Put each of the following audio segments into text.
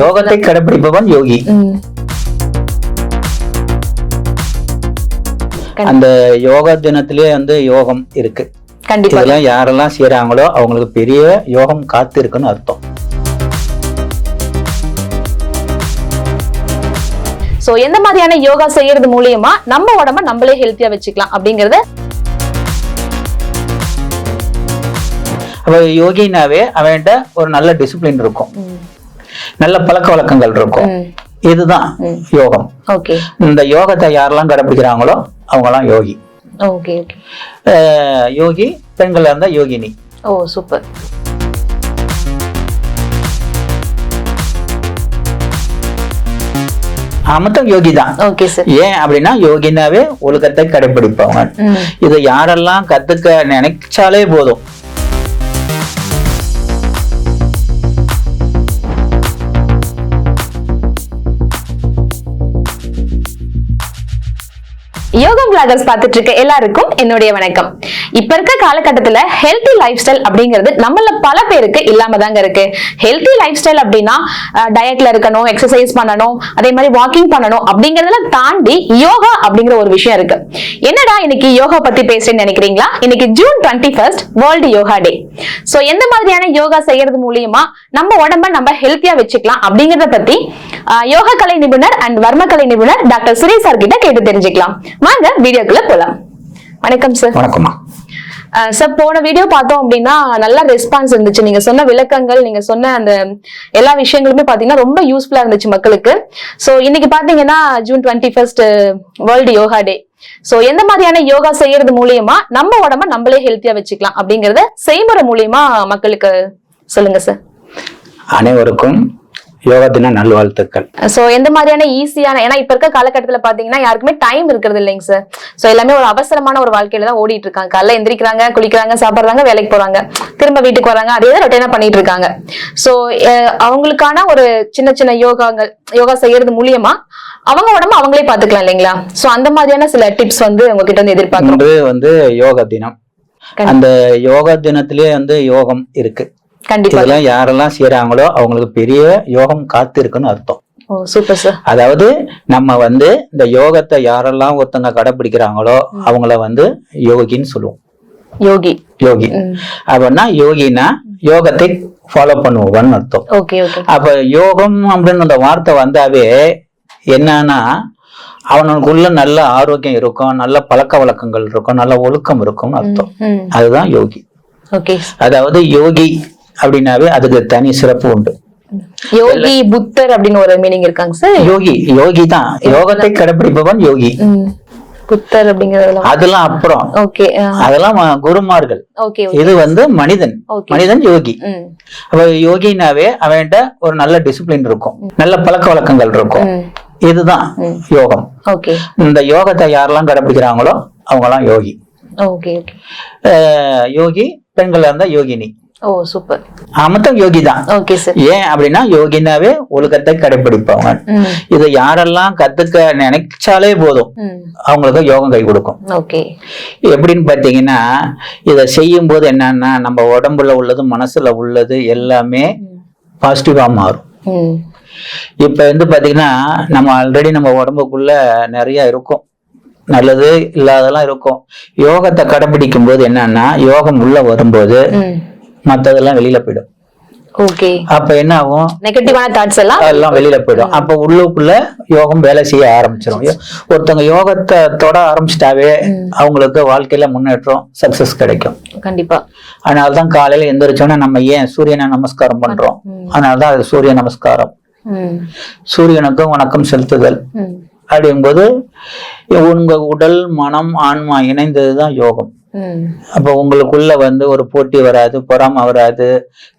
யோகத்தை கடைபிடிப்பவன் யோகி. அந்த யோகா தினத்திலே வந்து யோகம் இருக்கு. கண்டிப்பா. இதெல்லாம் யாரெல்லாம் செய்யறாங்களோ அவங்களுக்கு பெரிய யோகம் காத்து இருக்குன்னு அர்த்தம். சோ எந்த மாதிரியான யோகா செய்யறது மூலியமா நம்ம உடம்ப நம்மளே ஹெல்த்தியா வச்சுக்கலாம் அப்படிங்கறத அப்ப யோகினாவே அவன்கிட்ட ஒரு நல்ல டிசிப்ளின் இருக்கும். நல்ல பழக்க வழக்கங்கள் இருக்கும். இதுதான். யோகம். ஓகே. இந்த யோகத்தை யாரெல்லாம் கடைபிடிக்கிறாங்களோ அவங்கலாம் யோகி. யோகி பெண்களா இருந்தா யோகினி. ஓ சூப்பர். மொத்தம் யோகி தான். Okay sir. ஏன் அப்படின்னா யோகினாவே ஒழுக்கத்தை கடைபிடிப்பவங்க ம். இதை யாரெல்லாம் கத்துக்க நினைச்சாலே போதும். பிளாகர்ஸ் பார்த்துட்டு இருக்க எல்லாருக்கும் என்னுடைய வணக்கம். இப்ப இருக்க காலகட்டத்துல ஹெல்தி லைஃப் ஸ்டைல் அப்படிங்கிறது நம்மள பல பேருக்கு இல்லாம தாங்க இருக்கு. ஹெல்த்தி லைஃப் ஸ்டைல் அப்படின்னா டயட்ல இருக்கணும் எக்ஸசைஸ் பண்ணணும் அதே மாதிரி வாக்கிங் பண்ணணும் அப்படிங்கறதுல தாண்டி யோகா அப்படிங்கிற ஒரு விஷயம் இருக்கு. என்னடா இன்னைக்கு யோகா பத்தி பேசுறேன்னு நினைக்கிறீங்களா? இன்னைக்கு June twenty first world yoga day so எந்த மாதிரியான யோகா செய்யறது மூலியமா நம்ம உடம்ப நம்ம ஹெல்த்தியா வச்சுக்கலாம் அப்படிங்கறத பத்தி யோகா கலை நிபுணர் அண்ட் வர்மக்கலை நிபுணர் டாக்டர் சுரேஷ் சார் கிட்ட கேட்டு தெரிஞ்சுக்கலாம். வாங்க வீடியோக்குள்ள போலாம். வணக்கம் சார் வணக்கம்மா. சார் போன வீடியோ பார்த்தோம் அப்படின்னா நல்ல ரெஸ்பான்ஸ் இருந்துச்சு. நீங்க சொன்ன விளக்கங்கள் நீங்க சொன்ன அந்த எல்லா விஷயங்களுமே பாத்தீங்கன்னா ரொம்ப யூஸ்ஃபுல்லா இருந்துச்சு மக்களுக்கு. சோ இன்னைக்கு பாத்தீங்கன்னா June twenty first world yoga day so எந்த மாதிரியான யோகா செய்யறது மூலியமா நம்ம உடம்ப நம்மளே ஹெல்த்தியா வச்சுக்கலாம் அப்படிங்கறத செய்முறை மூலியமா மக்களுக்கு சொல்லுங்க சார் அனைவருக்கும் யோகா தின நல்வாழ்த்துக்கள். சோ எந்த மாதிரியான ஈஸியான ஏன்னா இப்ப இருக்க காலகட்டத்துல பாத்தீங்கன்னா யாருக்குமே டைம் இருக்கிறது இல்லைங்க சார் சோ எல்லாமே ஒரு அவசரமான ஒரு வாழ்க்கையில தான் ஓடிட்டு இருக்காங்க. காலைல எந்திரிக்கிறாங்க குளிக்கிறாங்க சாப்பிடுறாங்க வேலைக்கு போறாங்க. திரும்ப வீட்டுக்கு வராங்க அதே தான் ரொட்டீனா பண்ணிட்டு இருக்காங்க. சோ அவங்களுக்கான ஒரு சின்ன சின்ன யோகாங்கள் யோகா செய்யறது மூலியமா அவங்க உடம்ப அவங்களே பாத்துக்கலாம் இல்லைங்களா? சோ அந்த மாதிரியான சில டிப்ஸ் வந்து உங்ககிட்ட வந்து எதிர்பார்க்கிறோம். இன்று வந்து யோகா தினம். அந்த யோகா தினத்திலே வந்து யோகம் இருக்கு. இதெல்லாம் யாரெல்லாம் செய்யறாங்களோ அவங்களுக்கு பெரிய யோகம் காத்து இருக்குன்னு அர்த்தம் சூப்பர் சார். அதாவது நம்ம வந்து இந்த யோகத்தை யாரெல்லாம் ஒருத்தங்க கடைபிடிக்கிறாங்களோ அவங்கள வந்து யோகின்னு சொல்லுவோம். யோகி. யோகி. அப்படின்னா யோகினா யோகத்தை ஃபாலோ பண்ணுவோம்னு அர்த்தம். அப்ப யோகம் அப்படின்னு அந்த வார்த்தை வந்தாவே என்னன்னா அவனுக்குள்ள நல்ல ஆரோக்கியம் இருக்கும் நல்ல பழக்க வழக்கங்கள் இருக்கும் நல்ல ஒழுக்கம் இருக்கும்னு அர்த்தம். அதுதான் யோகி. ஓகே. அதாவது யோகி அப்படின்னாவே அதுக்கு தனி சிறப்பு உண்டு. யோகி புத்தர் அப்படின்னு ஒரு மீனிங் இருக்காங்க சார் யோகி யோகி தான். யோகத்தை கடைபிடிப்பவன் யோகி. புத்தர் அப்படிங்கறதெல்லாம் அதெல்லாம் அப்புறம். ஓகே அதெல்லாம் குருமார்கள். இது வந்து மனிதன். மனிதன் யோகி. அப்ப யோகினாவே அவன்கிட்ட ஒரு நல்ல டிசிப்ளின் இருக்கும். நல்ல பழக்க வழக்கங்கள் இருக்கும். இதுதான் யோகம். ஓகே. இந்த யோகத்தை யாரெல்லாம் கடைபிடிக்கிறாங்களோ யோகி. Okay okay. அஹ் யோகி பெண்களா இருந்தா யோகினி. ஓ சூப்பர். மொத்தம் யோகி தான். ஓகே சார் ஏன் அப்படின்னா யோகினாவே ஒழுக்கத்தை கடைபிடிப்பவங்க ம். இதை யாரெல்லாம் கத்துக்க நினைச்சாலே போதும். அவங்களுக்கு யோகம் கை கொடுக்கும். ஓகே. எப்படின்னு பார்த்தீங்கன்னா இதை செய்யும் போது என்னன்னா நம்ம உடம்புல உள்ளது மனசுல உள்ளது எல்லாமே பாசிட்டிவா மாறும். இப்ப வந்து பாத்தீங்கன்னா நம்ம ஆல்ரெடி நம்ம உடம்புக்குள்ள நிறைய இருக்கும். நல்லது இல்லாதெல்லாம் இருக்கும். யோகத்தை கடைபிடிக்கும் போது என்னன்னா யோகம் உள்ள வரும்போது மத்ததெல்லாம் வெளியில போயிடும். ஓகே அப்ப என்ன ஆகும்? நெகட்டிவான தாட்ஸ் எல்லாம் அதெல்லாம் வெளியில போயிடும். அப்ப உள்ளுக்குள்ள யோகம் வேலை செய்ய ஆரம்பிச்சிடும் ஒருத்தவங்க யோகத்தை தொட ஆரம்பிச்சிட்டாவே அவங்களுக்கு வாழ்க்கையில முன்னேற்றம் சக்சஸ் கிடைக்கும். கண்டிப்பா. அதனாலதான் காலையில எந்திரிச்சோன்னா நம்ம ஏன் சூரியனை நமஸ்காரம் பண்றோம்? அதனாலதான் அது சூரிய நமஸ்காரம். சூரியனுக்கும் வணக்கம் செலுத்துதல். அப்படிங்கும்போது உங்க உடல் மனம் ஆன்மா இணைந்ததுதான் யோகம். அப்போ உங்களுக்குள்ள வந்து ஒரு போட்டி வராது பொறாமை வராது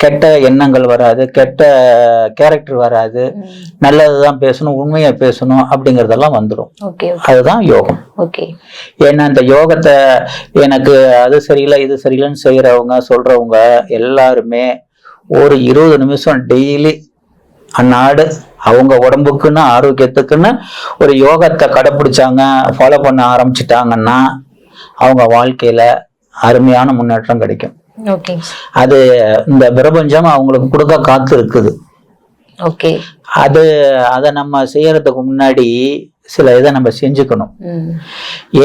கெட்ட எண்ணங்கள் வராது கெட்ட கேரக்டர் வராது. நல்லதுதான் பேசணும் உண்மையை பேசணும் அப்படிங்கறதெல்லாம் வந்துடும் அதுதான் யோகம். ஓகே. ஏன்னா இந்த யோகத்தை எனக்கு அது சரியில்லை இது சரியில்லைன்னு செய்யறவங்க சொல்றவங்க எல்லாருமே ஒரு இருபது நிமிஷம் டெய்லி அந்நாடு அவங்க உடம்புக்குன்னு ஆரோக்கியத்துக்குன்னு ஒரு யோகத்தை கடைப்பிடிச்சாங்க ஃபாலோ பண்ண ஆரம்பிச்சிட்டாங்கன்னா அவங்க வாழ்க்கையில அருமையான முன்னேற்றம் கிடைக்கும். ஓகே. அது இந்த பிரபஞ்சம் அவங்களுக்கு கொடுக்க காத்து இருக்குது. ஓகே. அது அதை நம்ம செய்யறதுக்கு முன்னாடி சில இதை நம்ம செஞ்சுக்கணும்.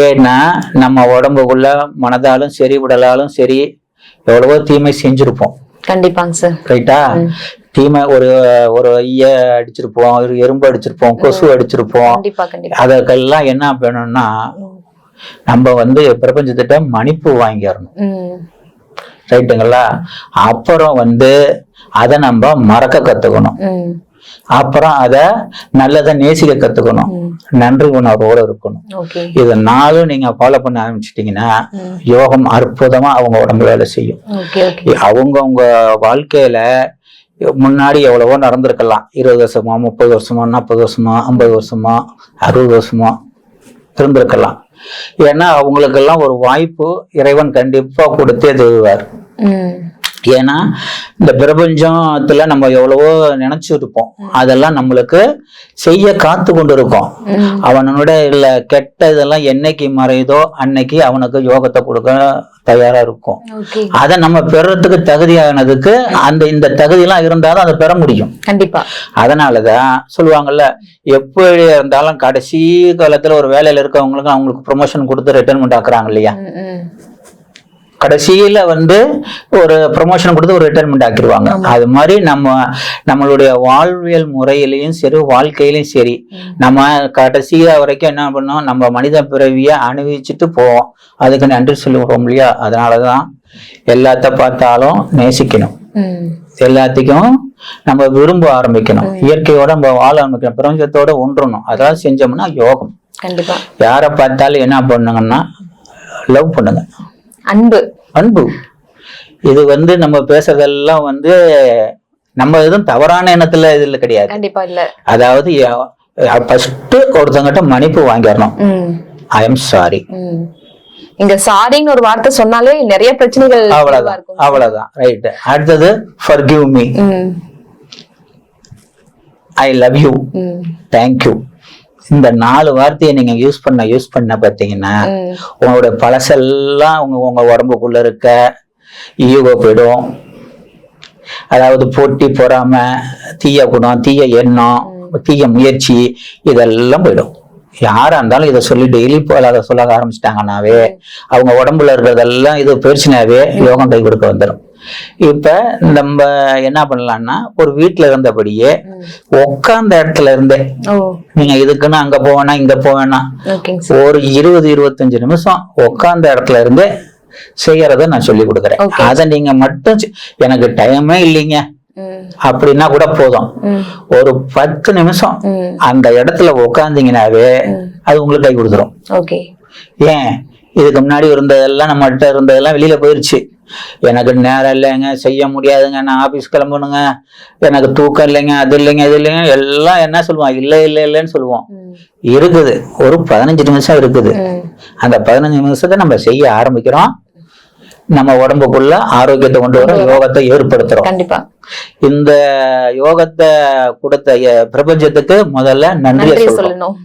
ஏன்னா நம்ம உடம்புக்குள்ள மனதாலும் சரி உடலாலும் சரி எவ்வளவோ தீமை செஞ்சிருப்போம். கண்டிப்பாங்க சார். ரைட்டா தீமை ஒரு ஒரு ஈய அடிச்சிருப்போம் ஒரு எறும்பு அடிச்சிருப்போம் கொசு அடிச்சிருப்போம். அதுக்கெல்லாம் என்ன பண்ணணும்னா நம்ம வந்து பிரபஞ்சத்திட்ட மன்னிப்பு வாங்கிடணும் ரைட்டுங்களா? அப்புறம் வந்து அதை நம்ம மறக்க கத்துக்கணும். அப்புறம் அதை நல்லதை நேசிக்க கத்துக்கணும். நன்றி உணர்வோடு இருக்கணும். இது நாளும் நீங்க ஃபாலோ பண்ண ஆரம்பிச்சிட்டீங்கன்னா. யோகம் அற்புதமா அவங்க உடம்புல வேலை செய்யும். Okay okay. அவங்க உங்க வாழ்க்கையில முன்னாடி எவ்வளவோ நடந்திருக்கலாம். இருபது வருஷமா முப்பது வருஷமா நாற்பது வருஷமா ஐம்பது வருஷமா அறுபது வருஷமா இருந்திருக்கலாம். ஏன்னா அவங்களுக்கெல்லாம் ஒரு வாய்ப்பு இறைவன் கண்டிப்பா கொடுத்தே தருவார். ஏன்னா இந்த பிரபஞ்சத்துல நம்ம எவ்வளவோ நினைச்சிருப்போம். அதெல்லாம் நம்மளுக்கு செய்ய காத்து கொண்டு இருக்கோம் அவனோட இல்ல கெட்ட இதெல்லாம் என்னைக்கு மறையுதோ அன்னைக்கு அவனுக்கு யோகத்தை கொடுக்க தயாரா இருக்கும். அதை நம்ம பெறறதுக்கு தகுதியானதுக்கு அந்த இந்த தகுதியெல்லாம் இருந்தாலும் அதை பெற முடியும். கண்டிப்பா. அதனாலதான் சொல்லுவாங்கல்ல எப்படி இருந்தாலும் கடைசி காலத்துல ஒரு வேலையில இருக்கவங்களுக்கு அவங்களுக்கு ப்ரொமோஷன் கொடுத்து ரிட்டர்மெண்ட் ஆக்குறாங்க இல்லையா? கடைசியில வந்து ஒரு ப்ரொமோஷன் கொடுத்து ஒரு ரிட்டைர்மெண்ட் ஆக்கிடுவாங்க. அது மாதிரி நம்ம நம்மளுடைய வாழ்வியல் முறையிலையும் சரி வாழ்க்கையிலையும் சரி நம்ம கடைசியா வரைக்கும் என்ன பண்ணோம்? நம்ம மனித பிறவியை அனுபவிச்சுட்டு போவோம். அதுக்கு நன்றி சொல்லுவோம் இல்லையா? அதனாலதான் எல்லாத்த பார்த்தாலும் நேசிக்கணும். ம். எல்லாத்தையும் நம்ம விரும்ப ஆரம்பிக்கணும். இயற்கையோட நம்ம வாழ ஆரம்பிக்கணும். பிரபஞ்சத்தோட ஒன்றணும். அதெல்லாம் செஞ்சோம்னா யோகம். கண்டிப்பா. யாரை பார்த்தாலும் என்ன பண்ணுங்கன்னா லவ் பண்ணுங்க. அன்பு. அன்பு. இது வந்து நம்ம பேசுறதெல்லாம் வந்து நம்ம எதுவும் தவறான எண்ணத்துல இதுல கிடையாது. கண்டிப்பா இல்ல. அதாவது ஃபர்ஸ்ட் ஒருத்தங்கிட்ட மன்னிப்பு வாங்கிடணும். ஐ எம் சாரி இங்க சாரின்னு ஒரு வார்த்தை சொன்னாலே நிறைய பிரச்சனைகள் அவ்வளவுதான். அவ்வளவுதான். ரைட் அடுத்தது forgive me. I love you thank you இந்த நாலு வார்த்தையை நீங்க யூஸ் பண்ண யூஸ் பண்ண பார்த்தீங்கன்னா ம். உங்களுடைய பழசெல்லாம் உங்க உங்க உடம்புக்குள்ள இருக்க ஈகோ போயிடும். அதாவது போட்டி பொறாம தீய குணம் தீய எண்ணம் தீய முயற்சி இதெல்லாம் போயிடும். யாரா இருந்தாலும் இதை சொல்லி டெய்லி போல அதை சொல்ல ஆரம்பிச்சிட்டாங்கன்னாவே அவங்க உடம்புல இருக்கிறதெல்லாம் இது போயிடுச்சுனாவே யோகம் கை கொடுக்க வந்துடும் இப்ப நம்ம என்ன பண்ணலாம்னா ஒரு வீட்டுல இருந்தபடியே உட்கார்ந்த இடத்துல இருந்தே. நீங்க இதுக்குன்னு அங்க போவேனா இங்க போவேனா ஒரு இருபது இருபத்தஞ்சு நிமிஷம் உட்கார்ந்த இடத்துல இருந்தே செய்யறத நான் சொல்லி கொடுக்குறேன். அதை நீங்க மட்டும் எனக்கு டைமே இல்லைங்க. அப்படின்னா கூட போதும். ஒரு பத்து நிமிஷம் அந்த இடத்துல உட்காந்தீங்கன்னாவே அது உங்களுக்கு கை கொடுத்துரும். ஏன்? இதுக்கு முன்னாடி இருந்ததெல்லாம் நம்மகிட்ட இருந்ததெல்லாம் வெளியில போயிருச்சு. எனக்கு நேரம் இல்லைங்க செய்ய முடியாதுங்க நான் ஆபீஸ் கிளம்பணுங்க. எனக்கு தூக்கம் இல்லைங்க அது இல்லைங்க இது இல்லைங்க எல்லாம் என்ன சொல்லுவோம் இல்லை இல்லை இல்லைன்னு சொல்லுவோம் இருக்குது. ஒரு பதினஞ்சு நிமிஷம் இருக்குது. அந்த பதினஞ்சு நிமிஷத்தை நம்ம செய்ய ஆரம்பிக்கிறோம். நம்ம உடம்புக்குள்ள ஆரோக்கியத்தை கொண்டு வர யோகத்தை ஏற்படுத்துறோம். கண்டிப்பா. இந்த யோகத்தை கொடுத்த பிரபஞ்சத்துக்கு முதல்ல நன்றியை சொல்லணும்.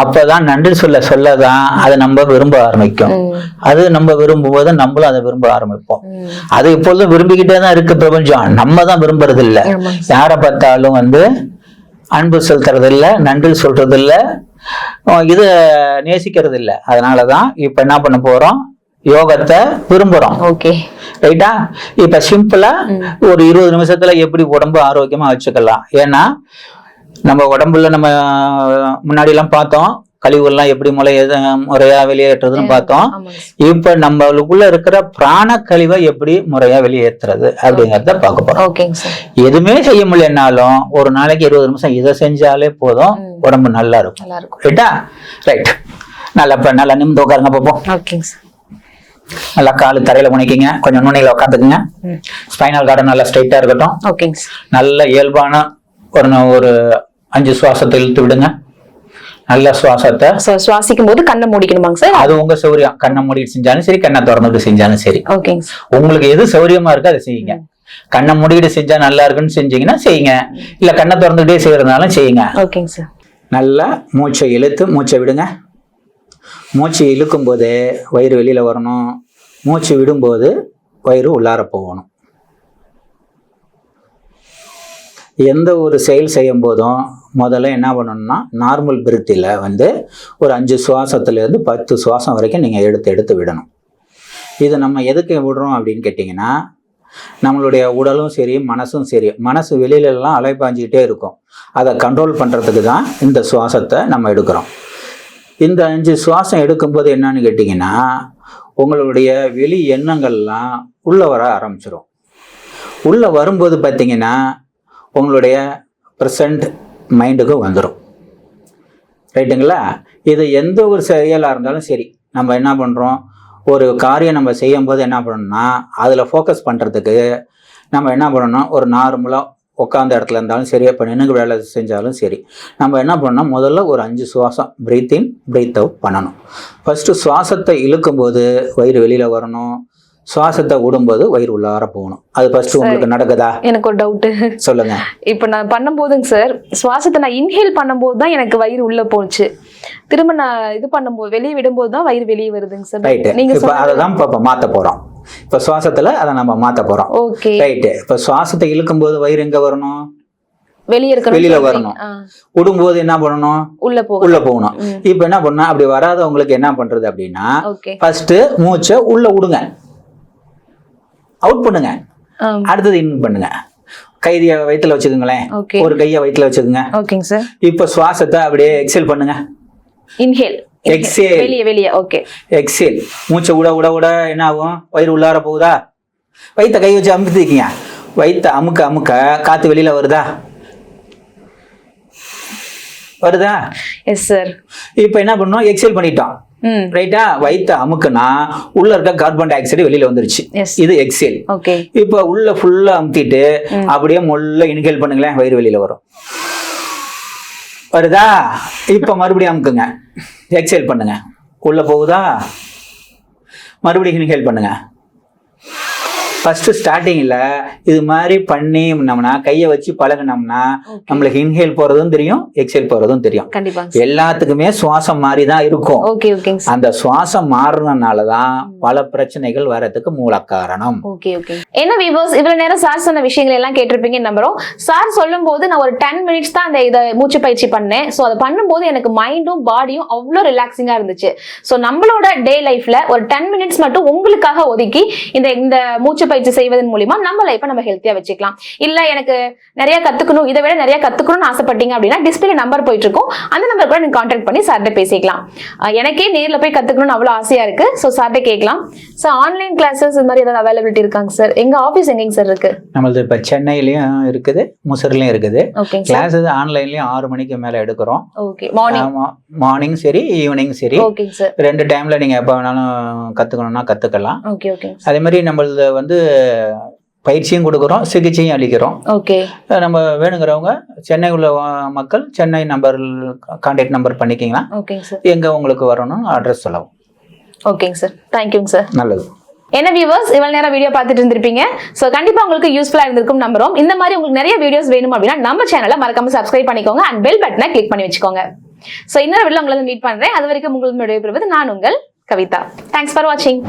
அப்பதான் நன்றி சொல்ல சொல்லதான் அதை நம்ம விரும்ப ஆரம்பிக்கும். அது நம்ம விரும்பும் போது நம்மளும் அதை விரும்ப ஆரம்பிப்போம். அது இப்பொழுதும் விரும்பிக்கிட்டே தான் இருக்கு பிரபஞ்சம் நம்ம தான் விரும்புறது இல்ல யாரை பார்த்தாலும் வந்து அன்பு செலுத்துறது இல்ல நன்றி சொல்றது இல்ல இது நேசிக்கிறது இல்ல அதனாலதான் இப்ப என்ன பண்ண போறோம்? யோகத்தை விரும்புறோம். ஓகே. ரைட்டா இப்ப சிம்பிளா ஒரு இருபது நிமிஷத்துல எப்படி உடம்பு ஆரோக்கியமா வச்சுக்கலாம்? ஏன்னா நம்ம உடம்புல நம்ம முன்னாடி எல்லாம் பார்த்தோம். கழிவுகள்லாம் எப்படி முறை முறையா வெளியேற்றுறதுன்னு பார்த்தோம். இப்ப நம்மளுக்குள்ள இருக்கிற பிராண கழிவை எப்படி முறையா வெளியேற்றுறது அப்படிங்கறத பார்க்க போறோம். எதுவுமே செய்ய முடியலனாலும் ஒரு நாளைக்கு இருபது நிமிஷம் இதை செஞ்சாலே போதும். உடம்பு நல்லா இருக்கும். நல்லா இருக்கும் ரைட்டா ரைட் நல்லா நல்லா நிமிந்து உட்காருங்க பார்ப்போம் ஓகேங்க சார். நல்லா காலு தரையில முனைக்கிங்க. கொஞ்சம் நுண்ணில உட்காந்துக்குங்க. ஸ்பைனல் கார்டு நல்லா ஸ்ட்ரைட்டா இருக்கட்டும். ஓகேங்க நல்ல இயல்பான ஒரு ந- ஒரு அஞ்சு சுவாசத்தை இழுத்து விடுங்க. நல்ல சுவாசத்தை. சுவாசிக்கும் போது கண்ணை மூடிக்கணுமாங்க சார்? அது உங்க சௌரியம். கண்ணை மூடிட்டு செஞ்சாலும் சரி கண்ணை திறந்துட்டு செஞ்சாலும் சரி. ஓகேங்க உங்களுக்கு எது சௌரியமா இருக்கோ அதை செய்யுங்க. கண்ணை மூடிட்டு செஞ்சா நல்லா இருக்குன்னு செஞ்சீங்கன்னா செய்யுங்க. இல்ல கண்ணை திறந்துகிட்டே செய்யறதுனாலும் செய்யுங்க. ஓகேங்க சார். நல்லா மூச்சை இழுத்து மூச்சை விடுங்க. மூச்சு இழுக்கும் போது வயிறு வெளியில வரணும். மூச்சு விடும்போது வயிறு உள்ளார போகணும். எந்த ஒரு செயல் செய்யும் போதும் முதல்ல என்ன பண்ணணும்னா நார்மல் பிரித்தியில் வந்து ஒரு அஞ்சு சுவாசத்துலேருந்து பத்து சுவாசம் வரைக்கும் நீங்கள் எடுத்து எடுத்து விடணும். இது நம்ம எதுக்கு விடுறோம் அப்படின்னு கேட்டிங்கன்னா நம்மளுடைய உடலும் சரி மனசும் சரி மனசு வெளியிலலாம் அலைப்பாஞ்சிக்கிட்டே இருக்கும். அதை கண்ட்ரோல் பண்ணுறதுக்கு தான் இந்த சுவாசத்தை நம்ம எடுக்கிறோம். இந்த அஞ்சு சுவாசம் எடுக்கும்போது என்னன்னு கேட்டிங்கன்னா உங்களுடைய வெளி எண்ணங்கள்லாம் உள்ளே வர ஆரம்பிச்சிடும் உள்ளே வரும்போது பார்த்தீங்கன்னா உங்களுடைய ப்ரெசண்ட் மைண்டுக்கு வந்துடும் ரைட்டுங்களா இது எந்த ஒரு செயலாக இருந்தாலும் சரி நம்ம என்ன பண்ணுறோம் ஒரு காரியம் நம்ம செய்யும்போது என்ன பண்ணணும்னா அதில் ஃபோக்கஸ் பண்ணுறதுக்கு நம்ம என்ன பண்ணணும் ஒரு நார்மலாக உட்காந்த இடத்துல இருந்தாலும் சரி இப்போ நின்று வேலை செஞ்சாலும் சரி நம்ம என்ன பண்ணணும் முதல்ல ஒரு அஞ்சு சுவாசம் பிரீத் இன் பிரீத் அவுட் பண்ணணும். ஃபஸ்ட்டு சுவாசத்தை இழுக்கும்போது வயிறு வெளியில் வரணும். சுவாசத்தை விடும்போது வயிறு உள்ளார போகணும். அது ஃபஸ்ட்டு உங்களுக்கு நடக்குதா? எனக்கு ஒரு டவுட் சொல்லுங்க. இப்போ நான் பண்ணும்போதுங்க சார் சுவாசத்தை நான் இன்ஹேல் பண்ணும்போது தான் எனக்கு வயிறு உள்ள போச்சு. திரும்ப நான் இது பண்ணும்போது வெளியே விடும்போது தான் வயிறு வெளியே வருதுங்க சார் ரைட்டு நீங்க இப்போ அதை தான் இப்போ மாற்ற போகிறோம் இப்போ சுவாசத்தில் அதை நம்ம மாற்ற போகிறோம் ஓகே ரைட்டு இப்போ சுவாசத்தை இழுக்கும்போது வயிறு எங்கே வரணும்? வெளியே இருக்கணும் வெளியில. வரணும். விடும்போது என்ன பண்ணணும்? உள்ள போகும் உள்ள போகணும். இப்போ என்ன பண்ணா அப்படி வராதவங்களுக்கு என்ன பண்றது அப்படின்னா ஃபர்ஸ்ட் மூச்சை உள்ள விடுங்க அவுட் பண்ணுங்க. அடுத்தது இன் பண்ணுங்க. கைதிய வயித்துல வச்சுக்கோங்களேன். ஒரு கையை வயித்துல வச்சுக்கோங்க. ஓகேங்க சார் இப்போ சுவாசத்தை அப்படியே எக்ஸேல் பண்ணுங்க. Inhale Exhale. வெளியே வெளியே. ஓகே எக்ஸேல் மூச்சை விட விட விட என்ன ஆகும்? வயிறு உள்ளார போகுதா? வயித்த கை வச்சு அமுக்கிட்டீங்க வயித்த அமுக்க அமுக்க காத்து வெளியில வருதா? வருதா? எஸ் சார் இப்போ என்ன பண்ணோம் எக்ஸேல் பண்ணிட்டோம். ரைட்டா வயித்த அமுக்குனா உள்ள இருக்க கார்பன் டை ஆக்சைடு வெளியில வந்துருச்சு. இது எக்ஸேல் இப்போ உள்ள ஃபுல்லா அமுத்திட்டு அப்படியே மொல்ல இன்ஹேல் பண்ணுங்களேன் வயிறு வெளியில வரும். வருதா? இப்போ மறுபடியும் அமுக்குங்க. எக்ஸேல் பண்ணுங்க. உள்ள போகுதா? மறுபடியும் இன்ஹேல் பண்ணுங்க. ஃபர்ஸ்ட் ஸ்டார்டிங்கில் இது மாதிரி பண்ணினோம்னா கையை வச்சு பழகுனோம்னா நம்மளுக்கு இன்ஹேல் போகிறதும் தெரியும் எக்ஸேல் போகிறதும் தெரியும். எல்லாத்துக்குமே சுவாசம் மாதிரி தான் இருக்கும் அந்த சுவாசம் மாறுறதுனால தான் பல பிரச்சனைகள் வரதுக்கு மூல காரணம். என்ன வியூவர்ஸ் இவ்வளவு நேரம் சார் சொன்ன விஷயங்கள் எல்லாம் கேட்டிருப்பீங்க நம்புறோம். சார் சொல்லும்போது நான் ஒரு டென் மினிட்ஸ் தான் அந்த இதை மூச்சு பயிற்சி பண்ணேன். ஸோ அதை பண்ணும்போது எனக்கு மைண்டும் பாடியும் அவ்வளோ ரிலாக்ஸிங்கா இருந்துச்சு. ஸோ நம்மளோட டே லைஃப்ல ஒரு டென் மினிட்ஸ் மட்டும் உங்களுக்காக ஒதுக்கி இந்த இந்த மூச்சு பயிற்சி செய்வதன் மூலியமா நம்ம லைஃப்பை நம்ம ஹெல்த்தியா வச்சுக்கலாம். இல்ல எனக்கு நிறைய கத்துக்கணும் இதை விட நிறைய கத்துக்கணும்னு ஆசைப்பட்டீங்க அப்படின்னா டிஸ்பிளே நம்பர் போயிட்டு இருக்கும். அந்த நம்பர் கூட நீங்க கான்டாக்ட் பண்ணி சார்கிட்ட பேசிக்கலாம். எனக்கே நேர்ல போய் கத்துக்கணும்னு அவ்வளவு ஆசையா இருக்கு. ஸோ சார்கிட்ட கேட்கலாம். ஸோ ஆன்லைன் கிளாஸஸ் இது மாதிரி ஏதாவது அவைலபிலிட்டி இருக்காங்க சார் எங்க ஆஃபீஸ் எங்கேங்க சார் இருக்கு? நம்மளது இப்போ சென்னையிலயும் இருக்குது முசிறிலையும் இருக்குது. கிளாஸஸ் ஆன்லைன்லயும் ஆறு மணிக்கு மேலே எடுக்கிறோம். ஓகே மார்னிங் மார்னிங் சரி ஈவினிங் சரி. ஓகேங்க சார் ரெண்டு டைம்ல நீங்க எப்போ வேணாலும் கத்துக்கணும்னா கத்துக்கலாம். ஓகே ஓகே அதே மாதிரி நம்மளது வந்து பயிற்சியும் கொடுக்குறோம் சிகிச்சையும் அளிக்கிறோம். ஓகே. நம்ம வேணுங்கிறவங்க சென்னை உள்ள மக்கள் சென்னை நம்பர் கான்டாக்ட் நம்பர் பண்ணிக்கிங்கன்னா ஓகேங்க சார். எங்க உங்களுக்கு வரணும் அட்ரஸ் சொல்லவும். ஓகேங்க சார். தேங்க்யூங்க சார். நல்லது. என்ன வியூவர்ஸ் இவ்வளவு நேரம் வீடியோ பார்த்துட்டு இருந்திருப்பீங்க. ஸோ கண்டிப்பா உங்களுக்கு யூஸ்ஃபுல்லா இருந்திருக்கும் நம்புறோம். இந்த மாதிரி உங்களுக்கு நிறைய வீடியோஸ் வேணும் அப்படின்னா நம்ம சேனலை மறக்காம சப்ஸ்கிரைப் பண்ணிக்கோங்க. அண்ட் பெல் பட்டனை கிளிக் பண்ணி வச்சுக்கோங்க. ஸோ இன்னொரு வீடியோ உங்களை மீட் பண்றேன். அது வரைக்கும் உங்களுக்கு நான் உங்கள் கவிதா. தேங்க்ஸ் ஃபார் வாட்சிங்